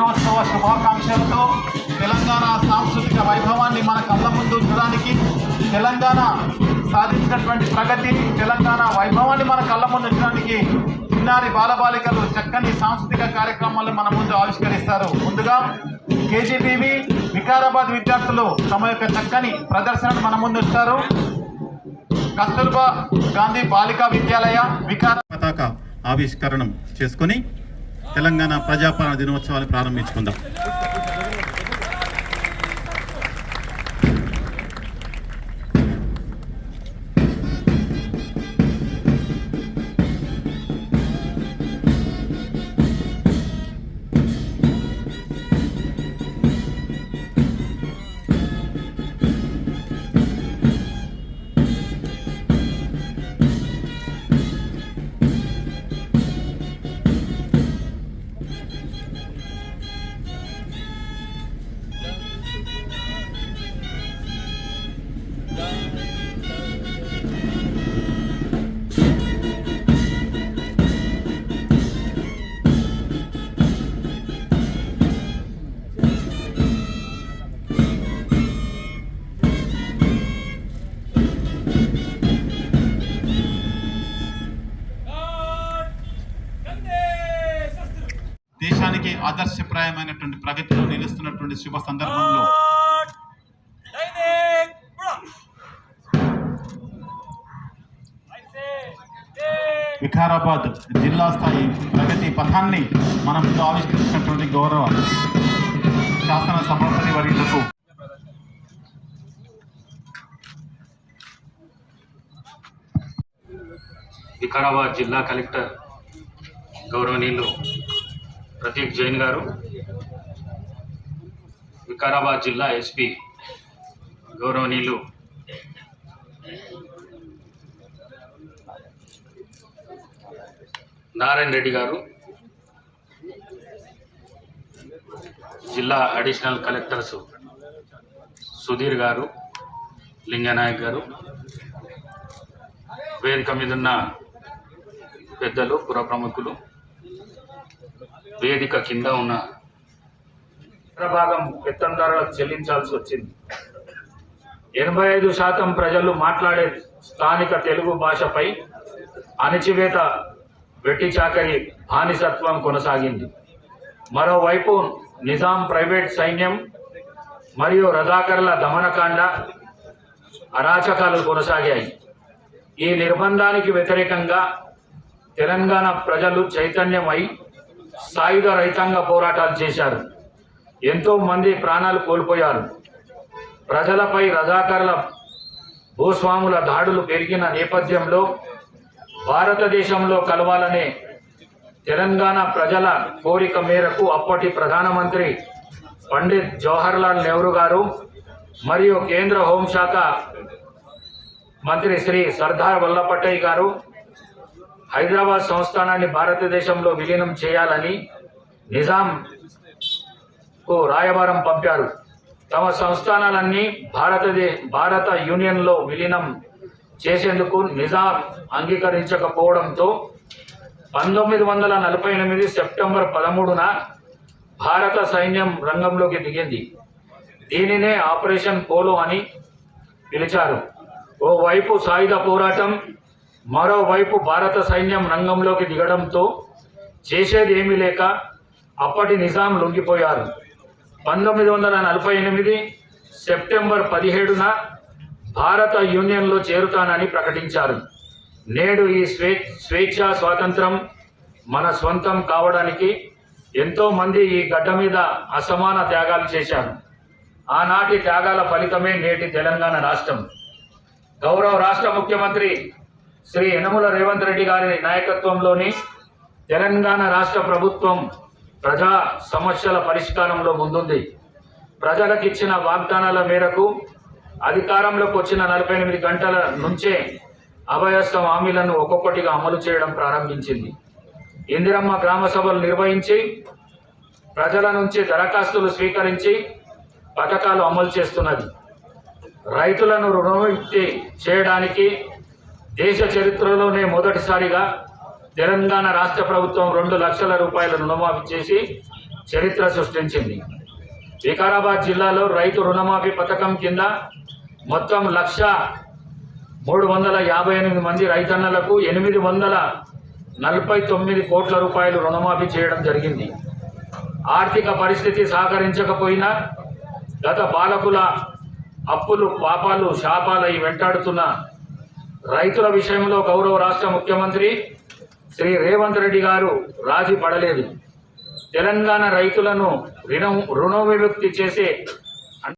జన్మోత్సవ శుభాకాంక్షలతో తెలంగాణ సాంస్కృతిక వైభవాన్ని మన కళ్ళ ముందు ఉంచడానికి తెలంగాణ సాధించినటువంటి ప్రగతి తెలంగాణ వైభవాన్ని మన కళ్ళ ముందు ఉంచడానికి చిన్నారి బాలబాలికలు చక్కని సాంస్కృతిక కార్యక్రమాలను మన ముందు ఆవిష్కరిస్తారు. ముందుగా కేజీబీవి వికారాబాద్ విద్యార్థులు తమ యొక్క చక్కని ప్రదర్శనను మన ముందు ఉంచుతారు. కస్తూర్బా గాంధీ బాలికా విద్యాలయ వికార పతాక ఆవిష్కరణం చేసుకొని తెలంగాణ ప్రజాపాలన దినోత్సవాన్ని ప్రారంభించుకుందాం. దేశానికి ఆదర్శప్రాయమైనటువంటి ప్రగతిలో నిలుస్తున్నటువంటి శుభ సందర్భంలో వికారాబాద్ జిల్లా స్థాయి ప్రగతి పథాన్ని మనం ఆవిష్కరించినటువంటి గౌరవ శాసన సభాపతి వర్యులకు వికారాబాద్ జిల్లా కలెక్టర్ గౌరవనీయులు ప్రతీక్ జైన్ గారు. వికారాబాద్ జిల్లా ఎస్పీ గౌరవనీయులు. నారాయణ రెడ్డి గారు. జిల్లా అడిషనల్ కలెక్టర్స్ సుధీర్ గారు లింగనాయక్ గారు. వేదిక మీద ఉన్న పెద్దలు పుర ప్రముఖులు వేదిక కింద ఉన్న భాగం పెత్తందారులకు చెల్లించాల్సి వచ్చింది. ఎనభై ఐదు శాతం ప్రజలు మాట్లాడే స్థానిక తెలుగు భాషపై అణచివేత వెట్టి చాకరి హానిసత్వం కొనసాగింది. మరోవైపు నిజాం ప్రైవేట్ సైన్యం మరియు రజాకర్ల దమనకాండ అరాచకాలు కొనసాగాయి. ఈ నిర్బంధానికి వ్యతిరేకంగా తెలంగాణ ప్రజలు చైతన్యమై సాయుధ రైతాంగ పోరాటాలు చేశారు. ఎంతో మంది ప్రాణాలు కోల్పోయారు. ప్రజలపై రజాకర్ల భూస్వాముల దాడులు పెరిగిన నేపథ్యంలో భారతదేశంలో కలవాలనే తెలంగాణ ప్రజల కోరిక మేరకు అప్పటి ప్రధానమంత్రి పండిత్ జవహర్లాల్ నెహ్రూ గారు మరియు కేంద్ర హోంశాఖ మంత్రి శ్రీ సర్దార్ వల్లభపటేల్ గారు హైదరాబాద్ సంస్థానాన్ని భారతదేశంలో విలీనం చేయాలని నిజాంకు రాయబారం పంపారు. తమ సంస్థానాలన్నీ భారతదే భారత యూనియన్లో విలీనం చేసేందుకు నిజాం అంగీకరించకపోవడంతో పంతొమ్మిది వందల నలభై ఎనిమిది సెప్టెంబర్ పదమూడున భారత సైన్యం రంగంలోకి దిగింది. దీనినే ఆపరేషన్ పోలో అని పిలిచారు. ఓవైపు సాయుధ పోరాటం మరోవైపు భారత సైన్యం రంగంలోకి దిగడంతో చేసేది ఏమీ లేక అప్పటి నిజాం లొంగిపోయారు. పంతొమ్మిది వందల నలభై ఎనిమిది సెప్టెంబర్ పదిహేడున భారత యూనియన్లో చేరుతానని ప్రకటించారు. నేడు ఈ స్వే స్వేచ్ఛ స్వాతంత్రం మన స్వంతం కావడానికి ఎంతోమంది ఈ గడ్డ మీద అసమాన త్యాగాలు చేశారు. ఆనాటి త్యాగాల ఫలితమే నేటి తెలంగాణ రాష్ట్రం. గౌరవ రాష్ట్ర ముఖ్యమంత్రి శ్రీ యనమల రేవంత్ రెడ్డి గారి నాయకత్వంలోని తెలంగాణ రాష్ట్ర ప్రభుత్వం ప్రజా సమస్యల పరిష్కారంలో ముందుంది. ప్రజలకు ఇచ్చిన వాగ్దానాల మేరకు అధికారంలోకి వచ్చిన నలభై ఎనిమిది గంటల నుంచే అభయస్థ హామీలను ఒక్కొక్కటిగా అమలు చేయడం ప్రారంభించింది. ఇందిరమ్మ గ్రామ సభలు నిర్వహించి ప్రజల నుంచి దరఖాస్తులు స్వీకరించి పథకాలు అమలు చేస్తున్నది. రైతులను రుణముక్తి చేయడానికి దేశ చరిత్రలోనే మొదటిసారిగా తెలంగాణ రాష్ట్ర ప్రభుత్వం రెండు లక్షల రూపాయల రుణమాఫీ చేసి చరిత్ర సృష్టించింది. వికారాబాద్ జిల్లాలో రైతు రుణమాఫీ పథకం కింద మొత్తం లక్ష మూడు వందల యాభై ఎనిమిది మంది రైతన్నలకు ఎనిమిది వందల నలభై తొమ్మిది కోట్ల రూపాయలు రుణమాఫీ చేయడం జరిగింది. ఆర్థిక పరిస్థితి సహకరించకపోయినా గత పాలకుల అప్పులు పాపాలు శాపాలై వెంటాడుతున్న రైతుల విషయంలో గౌరవ రాష్ట్ర ముఖ్యమంత్రి శ్రీ రేవంత్ రెడ్డి గారు రాజీ పడలేదు. తెలంగాణ రైతులను రుణ రుణ విముక్తి చేసే